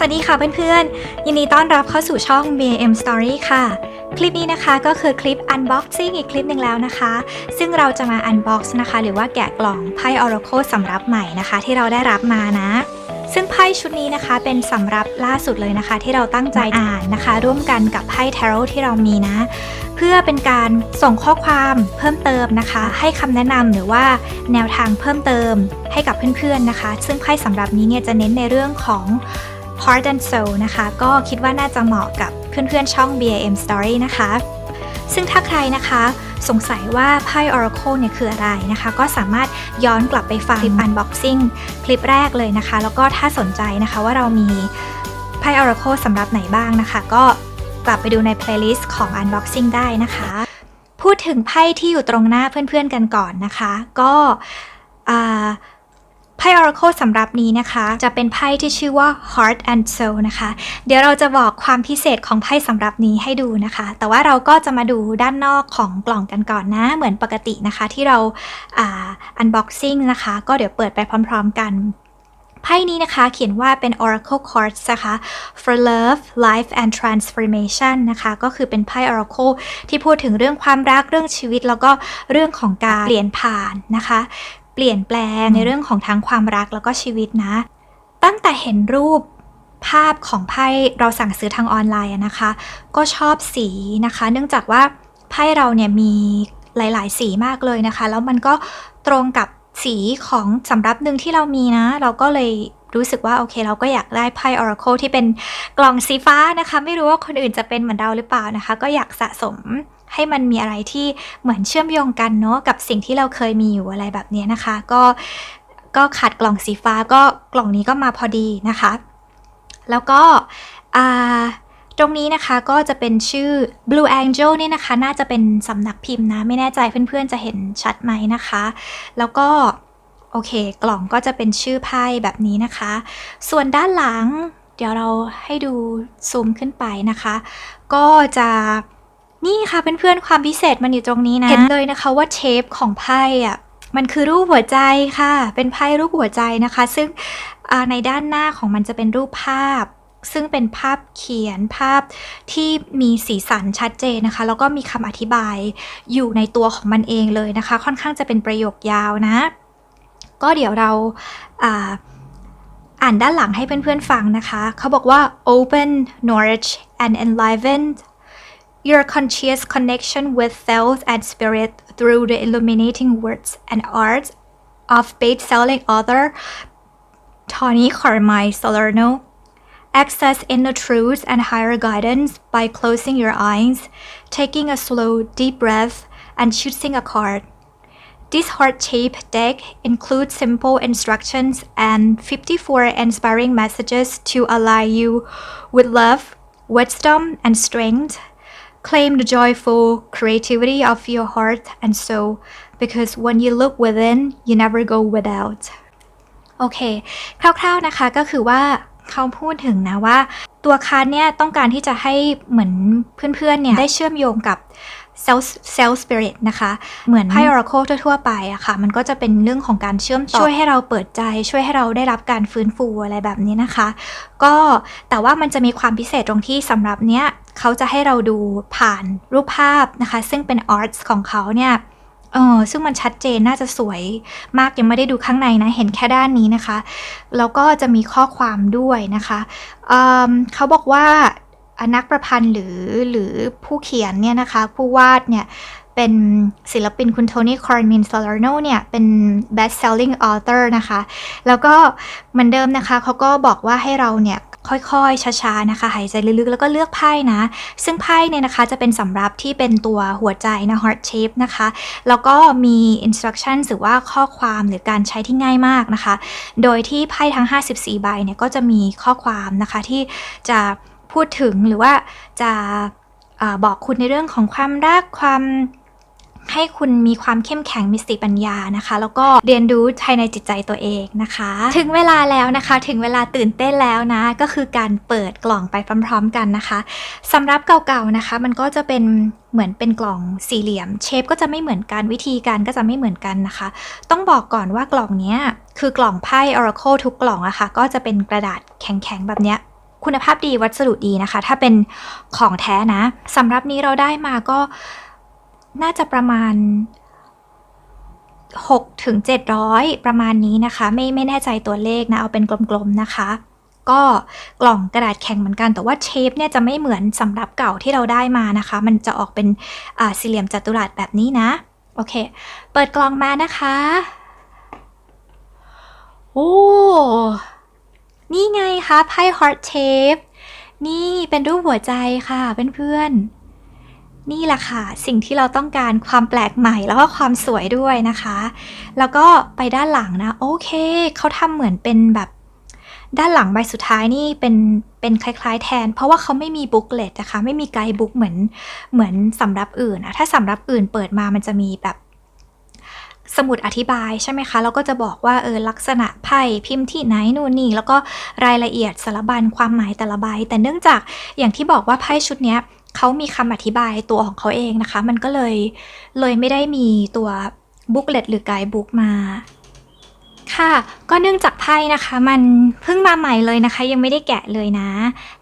สวัสดีค่ะเพื่อนๆ ยินดีต้อนรับเข้าสู่ช่อง BM Story ค่ะ คลิปนี้นะคะก็คือคลิป Unboxing อีกคลิปหนึ่งแล้วนะคะ ซึ่งเราจะมา Unbox นะคะ หรือว่าแกะกล่องไพ่ Oracle สำหรับใหม่นะคะ ที่เราได้รับมานะ ซึ่งไพ่ชุดนี้นะคะเป็นสำรับล่าสุดเลยนะคะ ที่เราตั้งใจอ่านนะคะ ร่วมกันกับไพ่ Tarot ที่เรามีนะ เพื่อเป็นการส่งข้อความเพิ่มเติมนะคะ ให้คำแนะนำหรือว่าแนวทางเพิ่มเติมให้กับเพื่อนๆนะคะ ซึ่งไพ่สำหรับนี้เนี่ยจะเน้นในเรื่องของ Heart and Soul นะคะ ก็คิดว่าน่าจะเหมาะกับเพื่อนๆช่อง BAM Story นะคะ ซึ่งถ้าใครนะคะสงสัยว่าไพ่ Oracle เนี่ยคืออะไรนะคะ ก็สามารถย้อนกลับไปฟังคลิป Unboxing คลิปแรกเลยนะคะ แล้วก็ถ้าสนใจนะคะว่าเรามีไพ่ Oracle สำหรับไหนบ้างนะคะ ก็กลับไปดูใน playlist ของ Unboxing ได้นะคะ พูดถึงไพ่ที่อยู่ตรงหน้าเพื่อนๆกันก่อนนะคะ ก็อ่า ไพ่ Oracle สำหรับนี้นะคะ จะเป็นไพ่ที่ชื่อว่า Heart and Soul นะคะ เดี๋ยวเราจะบอกความพิเศษของไพ่สำหรับนี้ให้ดูนะคะ แต่ว่าเราก็จะมาดูด้านนอกของกล่องกันก่อนนะ เหมือนปกตินะคะที่เราอ่า unboxing นะคะ ก็เดี๋ยวเปิดไปพร้อม ๆ กันไพ่นี้นะคะเขียนว่าเป็น Oracle Cards นะคะ for love life and transformation นะคะ ก็คือเป็นไพ่ Oracle ที่พูดถึงเรื่องความรักเรื่องชีวิต แล้วก็เรื่องของการเปลี่ยนผ่านนะคะ เปลี่ยนแปลงในเรื่องของทั้งความรักแล้วก็ชีวิตนะ ตั้งแต่เห็นรูปภาพของไพ่เราสั่งซื้อทางออนไลน์อะนะคะ ก็ชอบสีนะคะ เนื่องจากว่าไพ่เราเนี่ยมีหลาย ๆ สีมากเลยนะคะ แล้วมันก็ตรงกับสีของสำรับหนึ่งที่เรามีนะ เราก็เลยรู้สึกว่าโอเค เราก็อยากได้ไพ่ Oracle ที่เป็นกล่องสีฟ้านะคะ ไม่รู้ว่าคนอื่นจะเป็นเหมือนเราหรือเปล่านะคะ ก็อยากสะสม ให้มันมีอะไรที่เหมือนเชื่อมโยงกันเนาะกับสิ่งที่เราเคยมีอยู่อะไรแบบนี้นะคะ ก็ก็ขาดกล่องสีฟ้าก็กล่องนี้ก็มาพอดีนะคะ แล้วก็ตรงนี้นะคะก็จะเป็นชื่อ Blue Angel นี่นะคะ น่าจะเป็นสำนักพิมพ์นะ ไม่แน่ใจเพื่อนๆจะเห็นชัดไหมนะคะ แล้วก็โอเค กล่องก็จะเป็นชื่อไพ่แบบนี้นะคะ ส่วนด้านหลัง เดี๋ยวเราให้ดูซูมขึ้นไปนะคะ ก็จะ นี่ค่ะเพื่อนๆความพิเศษมันอยู่ตรงนี้นะเห็นเลยนะคะว่าเชฟของไพ่อะมันคือรูปหัวใจค่ะ เป็นไพ่รูปหัวใจนะคะ ซึ่งในด้านหน้าของมันจะเป็นรูปภาพ ซึ่งเป็นภาพเขียนภาพที่มีสีสันชัดเจนนะคะ แล้วก็มีคำอธิบายอยู่ในตัวของมันเองเลยนะคะ ค่อนข้างจะเป็นประโยคยาวนะ ก็เดี๋ยวเราอ่าอ่านด้านหลังให้เพื่อนๆฟังนะคะ เขาบอกว่า open nourish and enliven your conscious connection with self and spirit through the illuminating words and art of best-selling author Tony Carmine Salerno. Access inner truth and higher guidance by closing your eyes, taking a slow, deep breath, and choosing a card. This heart-shaped deck includes simple instructions and 54 inspiring messages to align you with love, wisdom, and strength. Claim the joyful creativity of your heart and soul because when you look within, you never go without. โอเค คร่าวๆนะคะก็คือว่าเขาพูดถึงนะว่า ตัวคาร์ดเนี่ยต้องการที่จะให้เหมือนเพื่อนๆเนี่ยได้เชื่อมโยงกับ self self spirit นะคะ เหมือนไพ่ oracle ทั่วๆไปอะค่ะ มันก็จะเป็นเรื่องของการเชื่อมต่อ ช่วยให้เราเปิดใจ ช่วยให้เราได้รับการฟื้นฟูอะไรแบบนี้นะคะ ก็แต่ว่ามันจะมีความพิเศษตรงที่สำหรับเนี้ยเขาจะให้เราดูผ่านรูปภาพนะคะ ซึ่งเป็น arts ของเขาเนี่ยเออซึ่งมันชัดเจนน่าจะสวยมากยังไม่ได้ดูข้างในนะ เห็นแค่ด้านนี้นะคะ แล้วก็จะมีข้อความด้วยนะคะเอิ่มเขาบอกว่าอะ นักประพันธ์หรือหรือผู้เขียนเนี่ยนะคะ ผู้วาดเนี่ยเป็นศิลปินคุณโทนี่คอร์มินซาลาร์โนเนี่ยเป็น best selling author นะคะ แล้วก็เหมือนเดิมนะคะเขาก็บอกว่าให้เราเนี่ยค่อยๆ ช้าๆ นะคะ หายใจลึกๆ แล้วก็เลือกไพ่นะ ซึ่งไพ่เนี่ยนะคะจะเป็นสำรับที่เป็นตัวหัวใจนะ heart shape นะคะ แล้วก็มี instruction หรือว่าข้อความหรือการใช้ที่ง่ายมากนะคะ โดยที่ไพ่ทั้ง 54 ใบเนี่ยก็จะมีข้อความนะคะที่จะ พูดถึงหรือว่าจะบอกคุณในเรื่องของความรักความให้คุณมีความเข้มแข็งมีสติปัญญานะคะ แล้วก็เรียนรู้ภายในจิตใจตัวเองนะคะ ถึงเวลาแล้วนะคะ ถึงเวลาตื่นเต้นแล้วนะ ก็คือการเปิดกล่องไปพร้อม ๆ กันนะคะสำหรับเก่าๆนะคะ มันก็จะเป็นเหมือนเป็นกล่องสี่เหลี่ยม เชฟก็จะไม่เหมือนกันวิธีการก็จะไม่เหมือนกันนะคะ ต้องบอกก่อนว่ากล่องเนี้ยคือกล่องไพ่ Oracle ทุกกล่องอะคะ่ะก็จะเป็นกระดาษแข็งๆแบบเนี้ย คุณภาพดีวัสดุดีนะคะ ถ้าเป็นของแท้นะสำหรับนี้เราได้มาก็น่าจะประมาณ6ถึง700 ประมาณนี้นะคะ ไม่ไม่แน่ใจตัวเลขนะ เอาเป็นกลมๆนะคะ ก็กล่องกระดาษแข็งเหมือนกัน แต่ว่าเชฟเนี่ยจะไม่เหมือนสำหรับเก่าที่เราได้มานะคะ มันจะออกเป็นสี่เหลี่ยมจัตุรัสแบบนี้นะ โอเค เปิดกล่องมานะคะ โอ้ ไงคะไพ่ Heart Shape นี่เป็นรูปหัวใจค่ะเพื่อนๆ นี่แหละค่ะ สิ่งที่เราต้องการความแปลกใหม่แล้วก็ความสวยด้วยนะคะ แล้วก็ไปด้านหลังนะ โอเคเขาทำเหมือนเป็นแบบด้านหลังใบสุดท้ายนี่เป็นเป็นคล้าย ๆ แทน เพราะว่าเขาไม่มีบุ๊กเลตนะคะ ไม่มีไกด์บุ๊กเหมือนเหมือนสำรับอื่นอะถ้าสำรับอื่นเปิดมามันจะมีแบบ สมุดอธิบายใช่ไหมคะ แล้วก็จะบอกว่าเออลักษณะไพ่พิมพ์ที่ไหนนู่นนี่แล้วก็รายละเอียดสารบัญความหมายแต่ละใบ แต่เนื่องจากอย่างที่บอกว่าไพ่ชุดเนี้ยเขามีคำอธิบายตัวของเขาเองนะคะ มันก็เลยเลยไม่ได้มีตัวบุ๊กเลตหรือไกด์บุ๊กมาค่ะก็เนื่องจากไพ่นะคะ มันเพิ่งมาใหม่เลยนะคะ ยังไม่ได้แกะเลยนะ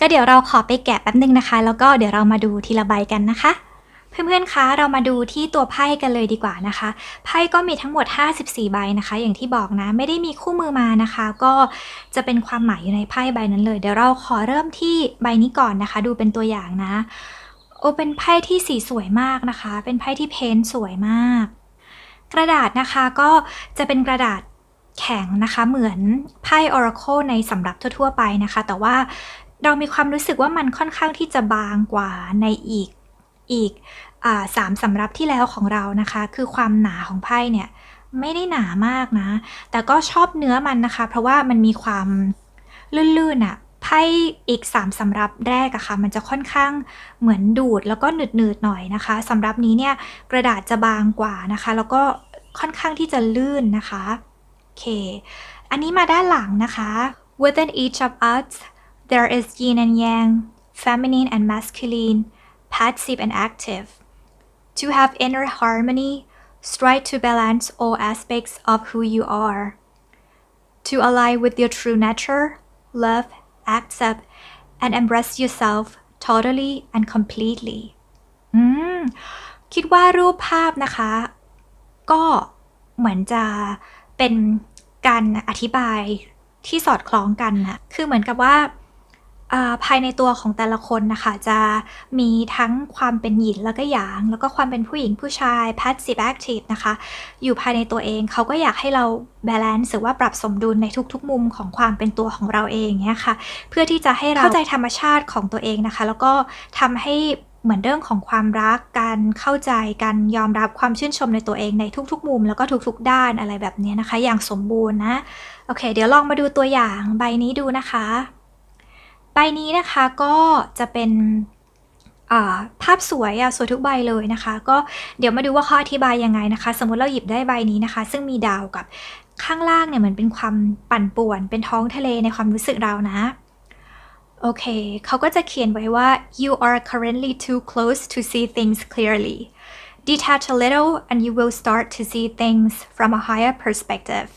ก็เดี๋ยวเราขอไปแกะแป๊บนึงนะคะ แล้วก็เดี๋ยวเรามาดูทีละใบกันนะคะ เพื่อนๆ คะเรามาดูที่ตัวไพ่กันเลยดีกว่านะคะ ไพ่ก็มีทั้งหมด 54 ใบนะคะ อย่างที่บอกนะ ไม่ได้มีคู่มือมานะคะ ก็จะเป็นความหมายอยู่ในไพ่ใบนั้นเลย เดี๋ยวเราขอเริ่มที่ใบนี้ก่อนนะคะ ดูเป็นตัวอย่างนะ โอเป็นไพ่ที่สีสวยมากนะคะ เป็นไพ่ที่เพ้นสวยมาก กระดาษนะคะก็จะเป็นกระดาษแข็งนะคะ เหมือนไพ่ Oracle ในสำหรับทั่ว ๆ ไปนะคะ แต่ว่าเรามีความรู้สึกว่ามันค่อนข้างที่จะบางกว่าในอีกอีก สามสำรับที่แล้วของเรานะคะ คือความหนาของไพ่เนี่ยไม่ได้หนามากนะ แต่ก็ชอบเนื้อมันนะคะ เพราะว่ามันมีความลื่นๆอะไพ่อีก 3สำรับแรกอะค่ะ มันจะค่อนข้างเหมือนดูดแล้วก็หนืดๆหน่อยนะคะสำรับนี้เนี่ยกระดาษจะบางกว่านะคะ แล้วก็ค่อนข้างที่จะลื่นนะคะโอเค อันนี้มาด้านหลังนะคะ within each of us there is yin and yang feminine and masculine passive and active to have inner harmony strive to balance all aspects of who you are to align with your true nature love accept and embrace yourself totally and completely อืม คิดว่ารูปภาพนะคะ ก็เหมือนจะเป็นการอธิบายที่สอดคล้องกันนะคือเหมือนกับว่าอ่า ภายในตัวของแต่ละคนนะคะ จะมีทั้งความเป็นหยินแล้วก็หยาง แล้วก็ความเป็นผู้หญิงผู้ชาย passive active นะคะ อยู่ภายในตัวเองเขาก็อยากให้เรา balance หรือว่าปรับสมดุลในทุกๆ มุมของความเป็นตัวของเราเองเนี่ยค่ะ เพื่อที่จะให้เราเข้าใจธรรมชาติของตัวเองนะคะ แล้วก็ทำให้เหมือนเรื่องของความรักการเข้าใจการยอมรับความชื่นชมในตัวเองในทุกๆ มุม แล้วก็ทุกๆ ด้านอะไรแบบนี้นะคะ อย่างสมบูรณ์นะ โอเค เดี๋ยวลองมาดูตัวอย่างใบนี้ดูนะคะ นี้นะคะก็จะเป็นภาพสวยอะสวยทุกใบเลยนะคะ ก็เดี๋ยวมาดูว่าเขาอธิบายยังไงนะคะ สมมติเราหยิบได้ใบนี้นะคะ ซึ่งมีดาวกับข้างล่างเนี่ยเหมือนเป็นความปั่นป่วน เป็นท้องทะเลในความรู้สึกเรานะโอเคเขาก็จะเขียนไว้ว่า you are currently too close to see things clearly detach a little and you will start to see things from a higher perspective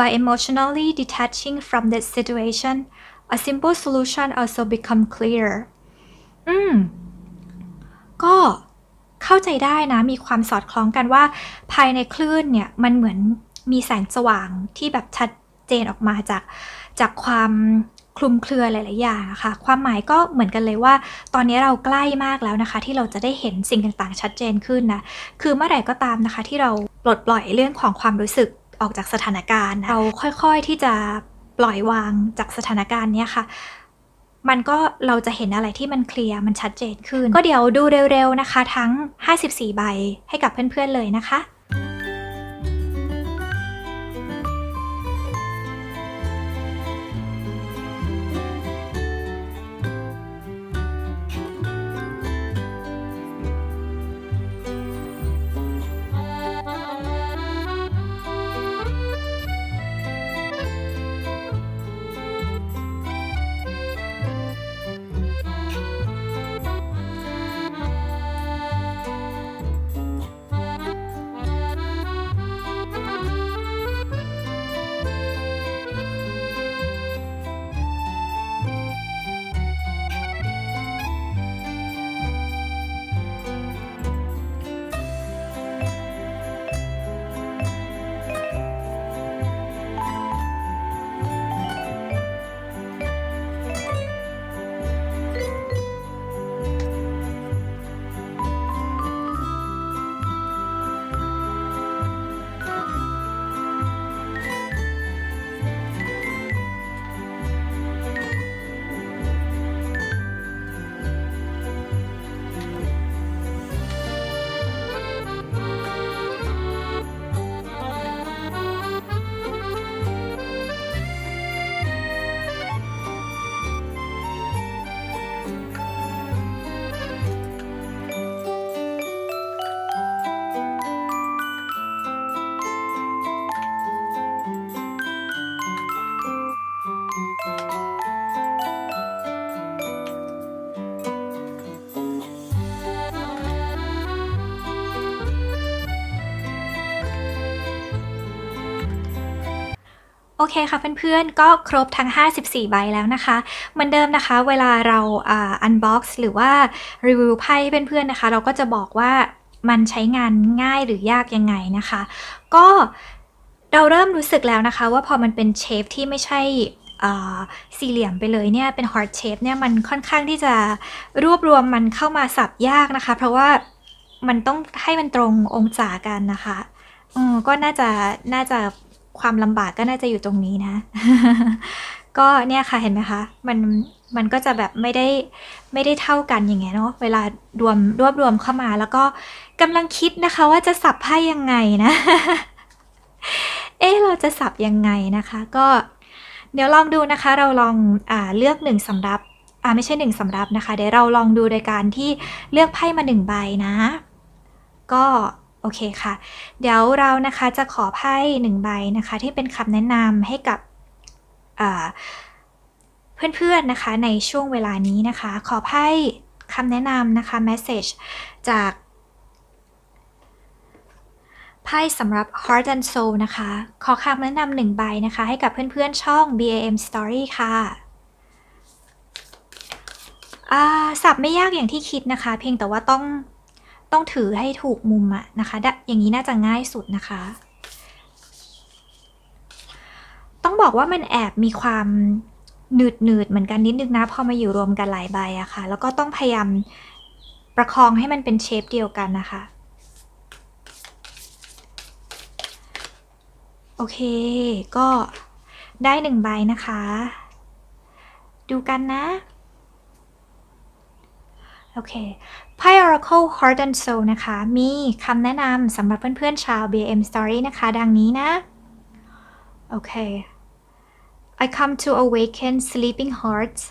by emotionally detaching from this situation a simple solution also become clear อืม ก็เข้าใจได้นะ มีความสอดคล้องกันว่า ภายในคลื่นเนี่ย มันเหมือนมีแสงสว่างที่แบบชัดเจนออกมาจากจากความคลุมเครือหลาย ๆ อย่างอะค่ะความหมายก็เหมือนกันเลยว่า ตอนนี้เราใกล้มากแล้วนะคะ ที่เราจะได้เห็นสิ่งต่าง ๆ ชัดเจนขึ้นนะ คือเมื่อไหร่ก็ตามนะคะ ที่เราปลดปล่อยเรื่องของความรู้สึกออกจากสถานการณ์นะเราค่อย ๆ ที่จะ ปล่อยวางจากสถานการณ์เนี้ยค่ะ มันก็เราจะเห็นอะไรที่มันเคลียร์มันชัดเจนขึ้น ก็เดี๋ยวดูเร็วๆนะคะ ทั้ง 54 ใบให้กับเพื่อนๆเลยนะคะ เคค่ะเพื่อนๆ ก็ครบทั้ง 54 ใบแล้วนะคะ เหมือนเดิมนะคะ เวลาเราอ่า unbox หรือว่ารีวิวไพ่ให้เพื่อนๆนะคะ เราก็จะบอกว่ามันใช้งานง่ายหรือยากยังไงนะคะ ก็เราเริ่มรู้สึกแล้วนะคะ ว่าพอมันเป็นเชฟที่ไม่ใช่สี่เหลี่ยมไปเลยเนี่ยเป็น heart shape เนี่ยมันค่อนข้างที่จะรวบรวมมันเข้ามาสับยากนะคะ เพราะว่ามันต้องให้มันตรงองศากันนะคะอก็น่าจะน่าจะ ความลำบากก็น่าจะอยู่ตรงนี้นะ ก็เนี่ยค่ะเห็นไหมคะ มันมันก็จะแบบไม่ได้ไม่ได้เท่ากันอย่างเงี้ยเนาะเวลารวมรวบรวมเข้ามา แล้วก็กำลังคิดนะคะ ว่าจะสับไพ่ยังไงนะ เอ๊เราจะสับยังไงนะคะ ก็เดี๋ยวลองดูนะคะ เราลองอ่าเลือกหนึ่งสำรับอ่าไม่ใช่หนึ่งสำรับนะคะ เดี๋ยวเราลองดูโดยการที่เลือกไพ่มาหนึ่งใบนะ ก็ อเคค่ะ เดี๋ยวเรานะคะจะขอไพ่หนึ่งใบนะคะ ที่เป็นคำแนะนำให้กับเพื่อนๆนะคะในช่วงเวลานี้นะคะ ขอไพ่คำแนะนำนะคะ message จากไพ่สำหรับ Heart and Soul นะคะ ขอคำแนะนำหนึ่งใบนะคะ ให้กับเพื่อนๆช่อง BAM Story ค่ะอ่าสับไม่ยากอย่างที่คิดนะคะ เพียงแต่ว่าต้อง ต้องถือให้ถูกมุมอะนะคะอย่างนี้น่าจะง่ายสุดนะคะ ต้องบอกว่ามันแอบมีความหนืดหนืดเหมือนกันนิดนึงนะ พอมาอยู่รวมกันหลายใบอะค่ะ แล้วก็ต้องพยายามประคองให้มันเป็นเชฟเดียวกันนะคะ โอเค ก็ได้หนึ่งใบนะคะ ดูกันนะ โอเค ไพ่ Oracle Heart and Soul นะคะ มีคำแนะนำสำหรับเพื่อนๆชาว BM Story นะคะ ดังนี้นะ โอเค I come to awaken sleeping hearts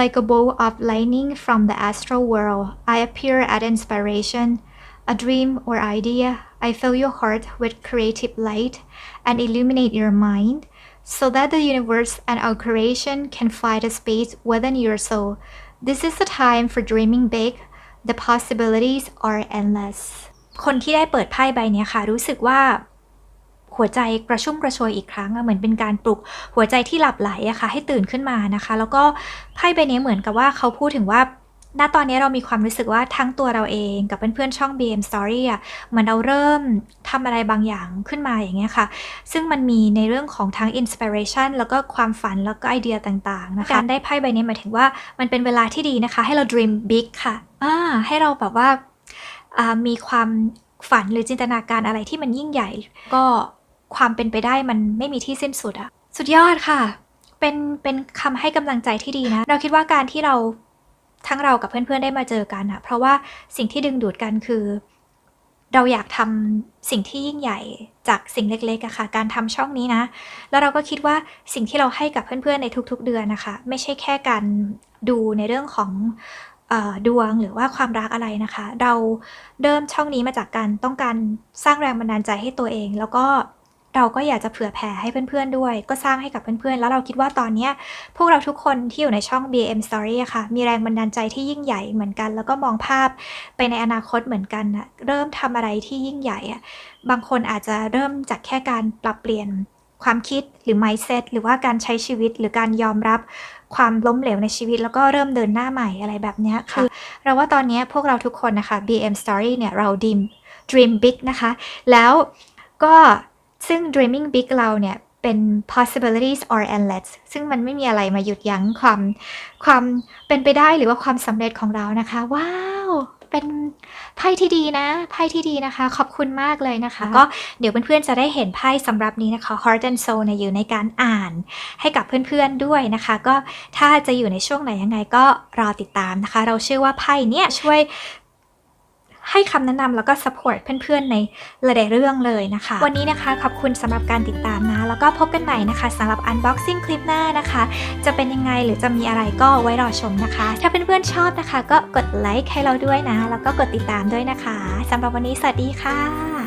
like a bolt of lightning from the astral world. I appear at inspiration, a dream or idea. I fill your heart with creative light and illuminate your mind so that the universe and our creation can find a space within your soul. This is the time for dreaming big. The possibilities are endless. คนที่ได้เปิดไพ่ใบนี้ค่ะ รู้สึกว่าหัวใจกระชุ่มกระชวยอีกครั้งเหมือนเป็นการปลุกหัวใจที่หลับไหลอะค่ะให้ตื่นขึ้นมานะคะ แล้วก็ไพ่ใบนี้เหมือนกับว่าเขาพูดถึงว่า ณตอนนี้เรามีความรู้สึกว่าทั้งตัวเราเองกับเพื่อนๆช่อง BM Story อะเหมือนเราเริ่มทำอะไรบางอย่างขึ้นมาอย่างเงี้ยค่ะ ซึ่งมันมีในเรื่องของทั้ง inspiration แล้วก็ความฝันแล้วก็ไอเดียต่างๆนะคะการได้ไพ่ใบนี้หมายถึงว่ามันเป็นเวลาที่ดีนะคะ ให้เรา dream big ค่ะอ่าให้เราแบบว่าอ่ามีความฝันหรือจินตนาการอะไรที่มันยิ่งใหญ่ ก็ความเป็นไปได้มันไม่มีที่สิ้นสุดอะสุดยอดค่ะ เป็นเป็นคำให้กำลังใจที่ดีนะ เราคิดว่าการที่เรา ทั้งเรากับเพื่อนๆได้มาเจอกันอะเพราะว่าสิ่งที่ดึงดูดกันคือ เราอยากทำสิ่งที่ยิ่งใหญ่จากสิ่งเล็กๆอะค่ะ การทำช่องนี้นะ แล้วเราก็คิดว่าสิ่งที่เราให้กับเพื่อนๆในทุก ๆ เดือนนะคะ ไม่ใช่แค่การดูในเรื่องของดวงหรือว่าความรักอะไรนะคะ เราเริ่มช่องนี้มาจากการต้องการสร้างแรงบันดาลใจให้ตัวเอง แล้วก็ เราก็อยากจะเผื่อแผ่ให้เพื่อนๆด้วย ก็สร้างให้กับเพื่อนๆ แล้วเราคิดว่าตอนเนี้ยพวกเราทุกคนที่อยู่ในช่อง BM Story อะค่ะ มีแรงบันดาลใจที่ยิ่งใหญ่เหมือนกัน แล้วก็มองภาพไปในอนาคตเหมือนกันนะเริ่มทำอะไรที่ยิ่งใหญ่อะบางคนอาจจะเริ่มจากแค่การปรับเปลี่ยนความคิดหรือ mindset หรือว่าการใช้ชีวิตหรือการยอมรับความล้มเหลวในชีวิตแล้วก็เริ่มเดินหน้าใหม่อะไรแบบเนี้ยค่ะ เราว่าตอนเนี้ยพวกเราทุกคนนะคะ BM Story เนี่ยเรา dream dream big นะคะ แล้วก็ ซึ่ง dreaming big เราเนี่ยเป็น possibilities are endless ซึ่งมันไม่มีอะไรมาหยุดยั้งความความเป็นไปได้หรือว่าความสำเร็จของเรานะคะ ว้าวเป็นไพ่ที่ดีนะไพ่ที่ดีนะคะ ขอบคุณมากเลยนะคะ ก็เดี๋ยวเพื่อนๆจะได้เห็นไพ่สำหรับนี้นะคะ Heart and Soul เนี่ยอยู่ในการอ่านให้กับเพื่อนๆด้วยนะคะ ก็ถ้าจะอยู่ในช่วงไหนยังไงก็รอติดตามนะคะ เราเชื่อว่าไพ่เนี่ยช่วย ให้คำแนะนำแล้วก็ support เพื่อนๆ ในหลายๆเรื่องเลยนะคะ วันนี้นะคะขอบคุณสำหรับการติดตามนะ แล้วก็พบกันใหม่นะคะสำหรับ unboxing คลิปหน้านะคะ จะเป็นยังไงหรือจะมีอะไรก็ไว้รอชมนะคะ ถ้าเพื่อนๆชอบนะคะ ก็กดไลค์ให้เราด้วยนะ แล้วก็กดติดตามด้วยนะคะสำหรับวันนี้สวัสดีค่ะ